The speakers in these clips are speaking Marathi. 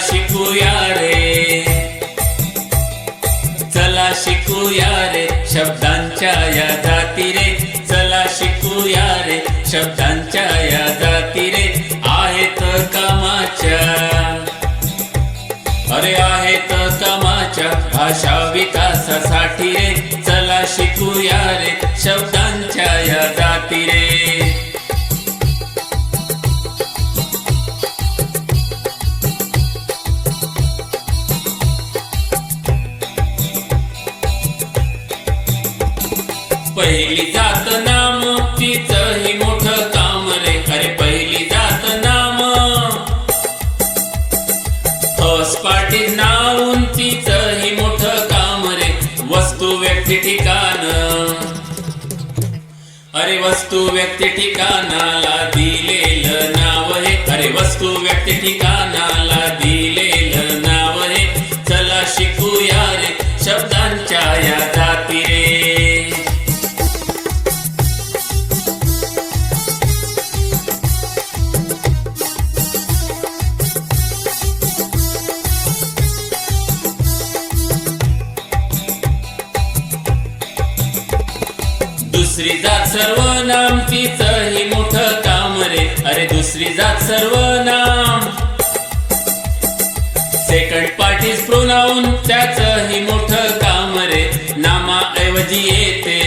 शिकूया रे. चला शिकूया रे. शब्दांच्या या जाती रे चला शिकूया रे. शब्दां पहिली जात नाम तीच ही मोठ काम रे. अरे पहिली जात नाम. फर्स्ट पार्टी नाव उंचीच ही मोठ काम रे. वस्तू व्यक्ती ठिकाण. अरे वस्तू व्यक्ती ठिकाणाला दिलेलं नाव हे. अरे वस्तू व्यक्ती ठिकाणाला दुसरी जात सर्वनाम तीच ही मोठ काम रे. अरे दुसरी जात सर्व नाम. सेकंड पार्टीज प्रोनाऊन त्याच ही मोठ काम रे. नामाऐवजी येते.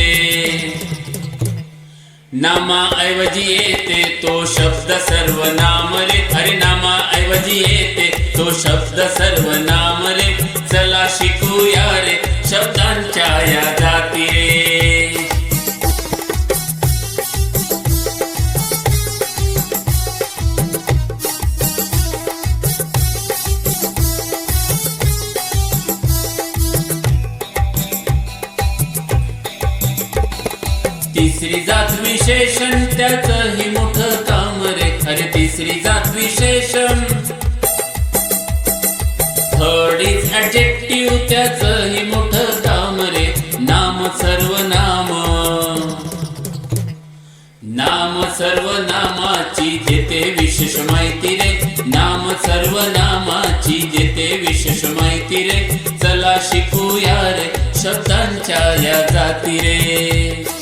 नामाऐवजी येते तो शब्द सर्व नाम रे. अरे नामाऐवजी येते तो शब्द सर्व नाम रे. चला शिकूया रे. शब्द तिसरी जात विशेषण त्याच ही मोठ काम रे. अरे तिसरी जात विशेषण. थर्ड इज ऍडजेक्टिव्ह त्याच ही मोठ काम रे. नाम सर्वनाम नाम. सर्वनामाची देते विशेष माहिती रे. नाम सर्वनामाची देते विशेष माहिती रे. चला शिकूया रे शब्दांच्या या जाती रे.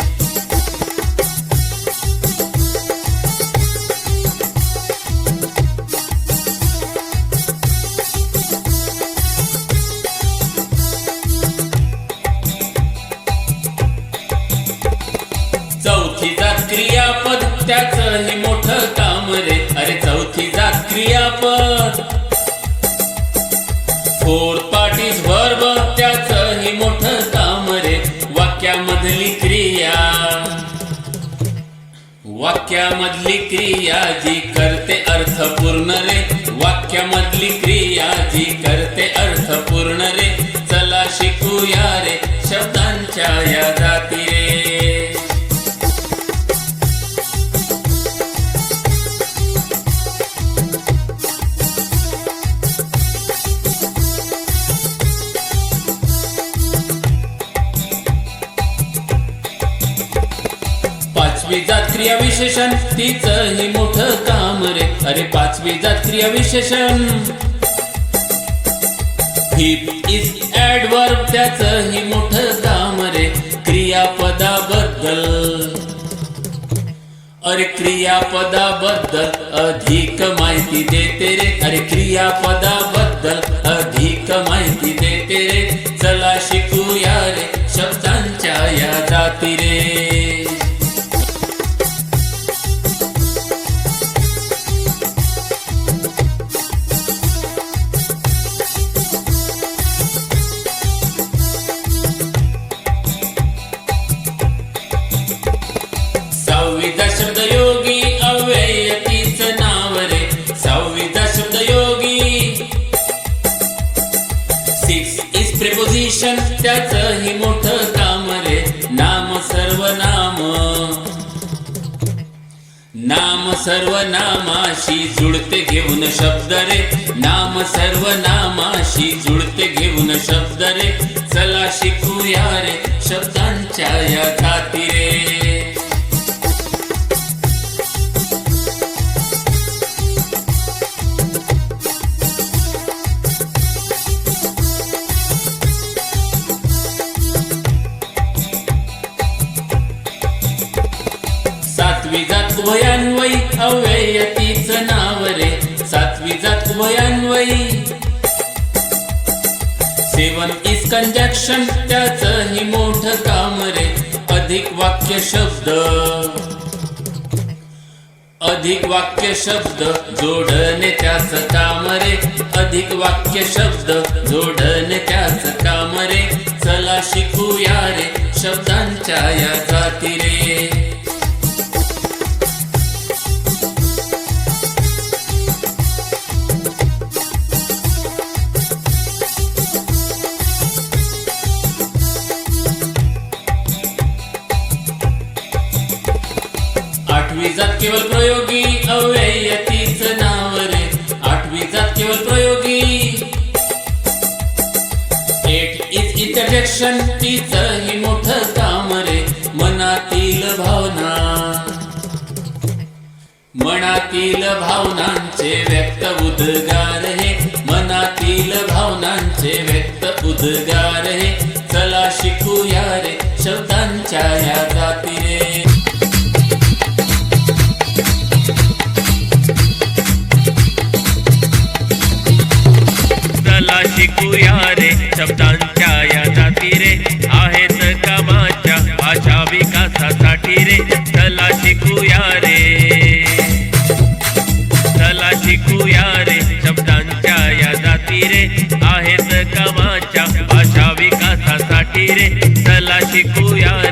फोर्थ पार्टीज वर्ब त्याच हे मोठ काम रे. वाक्यामधली क्रिया. वाक्यामधली क्रिया जी करते अर्थपूर्ण रे. वाक्यामधली क्रिया क्रिया विशेषण तीच हे मोठं काम रे. अरे पाचवी जात क्रिया विशेषण. हिप इज ऍडवर्ब त्याच हे मोठं काम रे. क्रियापदाबद्दल. अरे क्रियापदाबद्दल अधिक माहिती देते रे. अरे क्रियापदाबद्दल अधिक माहिती देते रे. चला मिशन त्याच ही मोठ काम रे. नाम सर्वनाम. नाम सर्वनामाशी जुळते घेऊन शब्द रे. नाम सर्वनामाशी जुळते घेऊन शब्द अव्यय तीच नाव रे सातवी जात उभयान्वयी सेवन इज कंजक्शन त्याच ही मोठ काम रे अधिक वाक्य शब्द. अधिक वाक्य शब्द जोडणे त्याच काम रे अधिक वाक्य शब्द जोडणे त्याच काम रे. चला शिकूया रे शब्दांच्या या जाती रे. आठवी जात केवळ प्रयोगी अव्यय तीच नाव रे आठवी जात केवळ प्रयोगी. एट इज इंटरजेक्शन तीच ही मोठ काम रे. मनातील भावना. मनातील भावनांचे व्यक्त उद्गार हे. मनातील भावनांचे व्यक्त उद्गार हे. चला शिकूया रे शब्दांच्या या रे चला शिकूया.